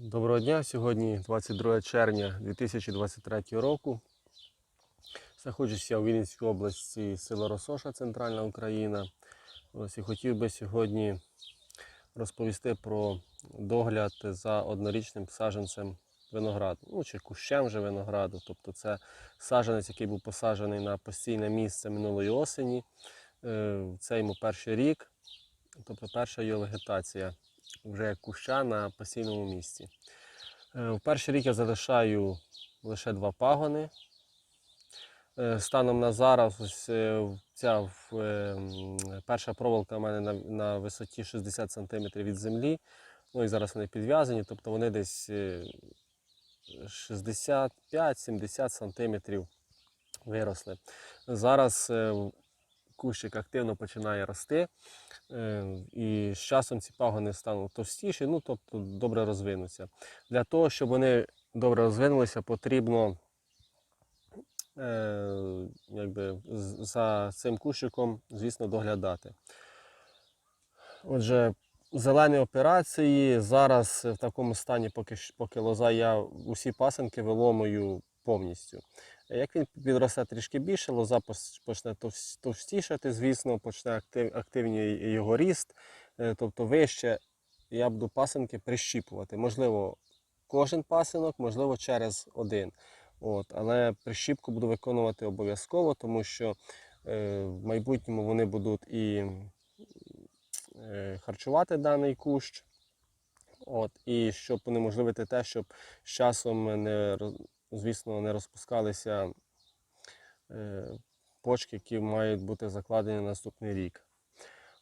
Доброго дня. Сьогодні 22 червня 2023 року. Знаходжуся у Вінницькій області, село Росоша, Центральна Україна. Ось і хотів би сьогодні розповісти про догляд за однорічним саджанцем винограду, ну чи кущем вже винограду. Тобто це саджанець, який був посаджений на постійне місце минулої осені. Е, Це йому перший рік, тобто перша його вегетація вже як куща на постійному місці. Е, В перший рік я залишаю лише два пагони. Е, Станом на зараз ось е, ця перша проволока у мене на, на висоті 60 см від землі. Ну і зараз вони підв'язані, тобто вони десь е, 65-70 см виросли. Зараз кущик активно починає рости. Е, І з часом ці пагони стануть товстіші, ну тобто добре розвинуться. Для того, щоб вони добре розвинулися, потрібно е, якби, за цим кущиком, звісно, доглядати. Отже, зелені операції зараз в такому стані, поки, поки лоза, я усі пасинки виломую повністю. Як він підросте трішки більше, лоза почне товстішати, звісно, почне актив, активніше його ріст. Е, Тобто вище я буду пасинки прищіпувати. Можливо, кожен пасинок, можливо, через один. От, але прищіпку буду виконувати обов'язково, тому що е, в майбутньому вони будуть і е, харчувати даний кущ. От, і щоб унеможливити те, щоб з часом не, роз- звісно, не розпускалися е, почки, які мають бути закладені на наступний рік.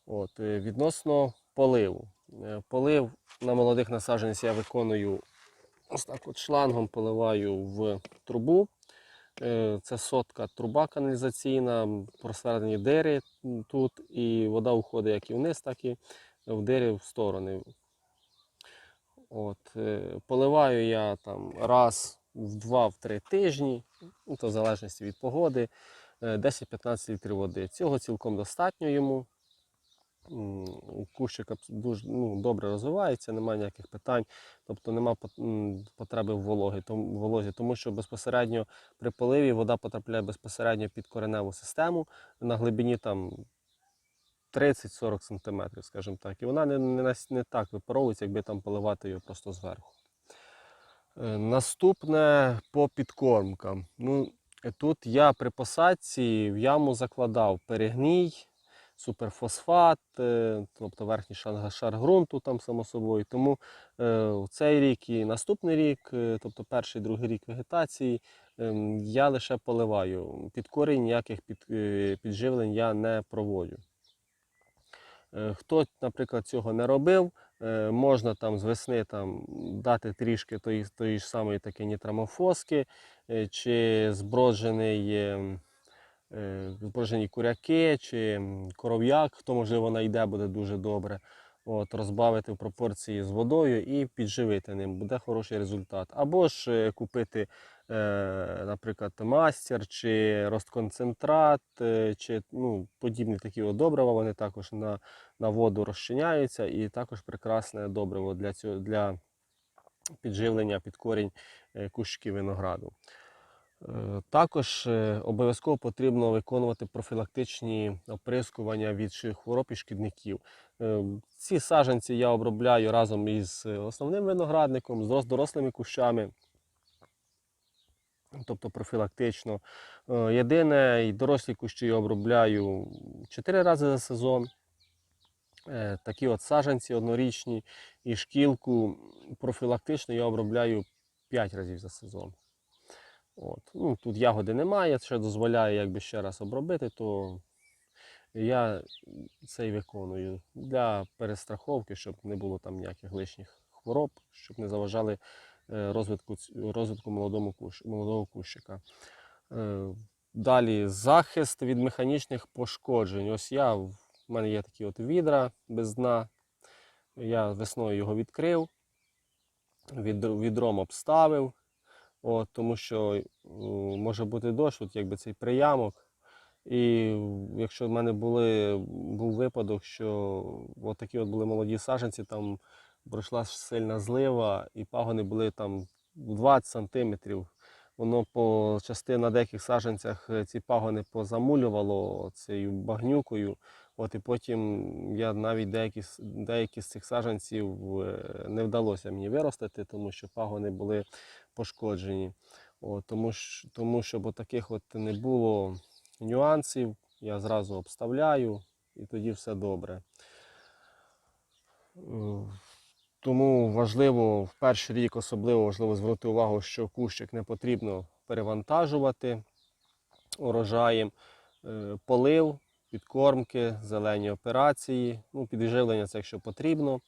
От, е, відносно поливу. Е, Полив на молодих насадженцях я виконую ось так от шлангом поливаю в трубу. Це сотка труба каналізаційна, м, просвердлені дири тут, і вода уходить як і вниз, так і в дири в сторони. От, поливаю я там раз в два-три тижні, ну, то в залежності від погоди, е, 10-15 літрів води. Цього цілком достатньо йому. Кущик дуже ну, добре розвивається, немає ніяких питань, тобто немає потреби в вологі, тому, вологі, тому що безпосередньо при поливі вода потрапляє безпосередньо під кореневу систему на глибині там 30-40 см, скажімо так. І вона не, не, не так випаровується, якби там поливати її просто зверху. Е, Наступне по підкормкам. Ну, тут я при посадці в яму закладав перегній, суперфосфат, е, тобто верхній шар, ґрунту там само собою. Тому е, цей рік і наступний рік, тобто перший другий рік вегетації, ем, я лише поливаю. Під корінь ніяких під, підживлень я не проводжу. Е, Хто, наприклад, цього не робив, е, можна там з весни там, дати трішки тої, тої ж самої таки нітрамофоски, е, чи зброджений, е, е, зброджені куряки, чи коров'як, хто можливо знайде, буде дуже добре. От, розбавити в пропорції з водою і підживити ним, буде хороший результат. Або ж купити, наприклад, мастер чи розконцентрат, е, чи ну, подібні такі добрива, вони також на на воду розчиняються і також прекрасне добриво для, цього, для підживлення під корінь е, кущиків винограду. Е, Також е, обов'язково потрібно виконувати профілактичні оприскування від хвороб і шкідників. Е, Ці саджанці я обробляю разом із е, основним виноградником, з дорослими кущами. Тобто профілактично. Е, Єдине, і дорослі кущі я обробляю 4 рази за сезон. Е, Такі от саджанці однорічні і шкілку профілактично я обробляю 5 разів за сезон. От. Ну, тут ягоди немає, що дозволяє якби ще раз обробити, то я це і виконую для перестраховки, щоб не було там ніяких лишніх хвороб, щоб не заважали розвитку, розвитку молодому кущ, молодого кущика. Е, Далі захист від механічних пошкоджень. Ось я, в мене є такі от відра без дна. Я весною його відкрив, відром обставив. От, тому що е, може бути дощ, от якби цей приямок. І якщо в мене були, був випадок, що от такі от були молоді саджанці, там пройшла сильна злива, і пагони були там 20 сантиметрів. Воно по частина деяких саджанцях е, ці пагони позамулювало цією багнюкою. От і потім я навіть деякі, деякі з цих саджанців е, не вдалося мені виростити, тому що пагони були пошкоджені. От, тому, тому щоб таких от не було нюансів, я зразу обставляю і тоді все добре. Тому важливо в перший рік особливо важливо звернути увагу, що кущик не потрібно перевантажувати урожаєм. Е, Полив, підкормки, зелені операції, ну, підживлення це якщо потрібно,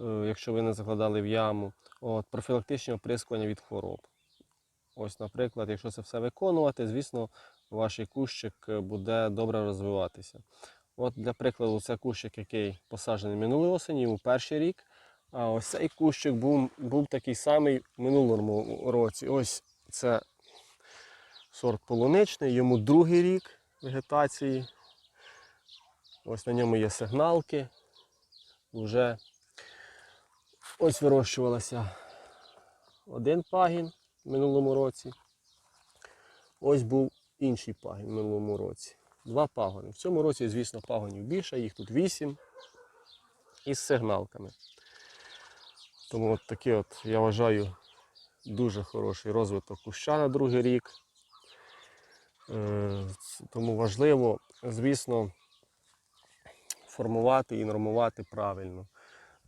е, якщо ви не закладали в яму. От, профілактичні оприскування від хвороб. Ось, наприклад, якщо це все виконувати, звісно, ваш кущик е, буде добре розвиватися. От для прикладу, це кущик, який посаджений минулої осені, йому перший рік. А ось цей кущик був, був такий самий в минулому році. Ось це сорт полуничний, йому другий рік вегетації. Ось на ньому є сигналки. Вже ось вирощувалося один пагін в минулому році. Ось був інший пагін в минулому році. Два пагони. В цьому році, звісно, пагонів більше, їх тут вісім із сигналками. Тому от такий от, я вважаю, дуже хороший розвиток куща на другий рік. Е, Тому важливо, звісно, формувати і нормувати правильно.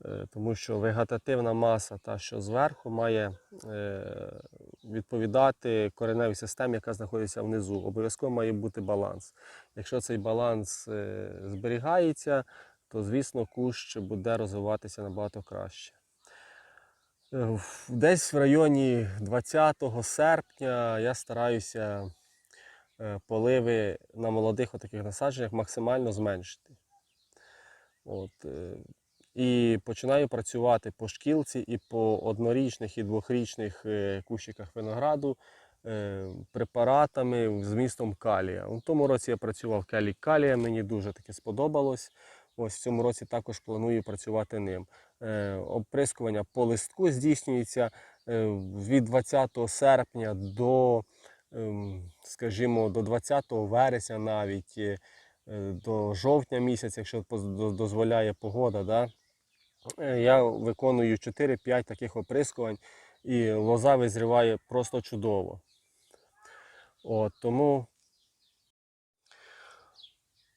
Е, Тому що вегетативна маса, та що зверху, має е, відповідати кореневій системі, яка знаходиться внизу. Обов'язково має бути баланс. Якщо цей баланс зберігається, то звісно кущ буде розвиватися набагато краще. Е, Десь в районі 20 серпня я стараюся е, поливи на молодих отаких насадженнях максимально зменшити. От, е, і починаю працювати по шкілці і по однорічних і двохрічних кущиках винограду препаратами з вмістом калія. У тому році я працював келік калія, мені дуже таке сподобалось. Ось в цьому році також планую працювати ним. Е, Оприскування по листку здійснюється е, від 20 серпня до, ем, скажімо, до 20 вересня навіть. е, До жовтня місяця, якщо дозволяє погода, да? Я виконую 4-5 таких оприскувань, і лоза визріває просто чудово. От, тому,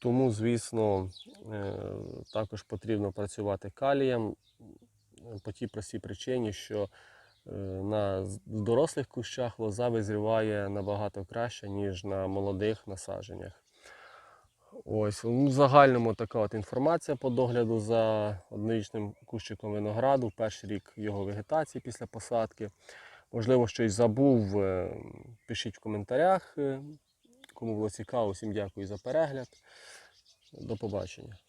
тому, звісно, е, також потрібно працювати калієм е, по тій простій причині, що е, на дорослих кущах лоза визріває набагато краще, ніж на молодих насадженнях. Ось, ну, в загальному така от інформація по догляду за однорічним кущиком винограду, в перший рік його вегетації після посадки. Можливо, щось забув, пишіть в коментарях. Кому було цікаво, всім дякую за перегляд. До побачення.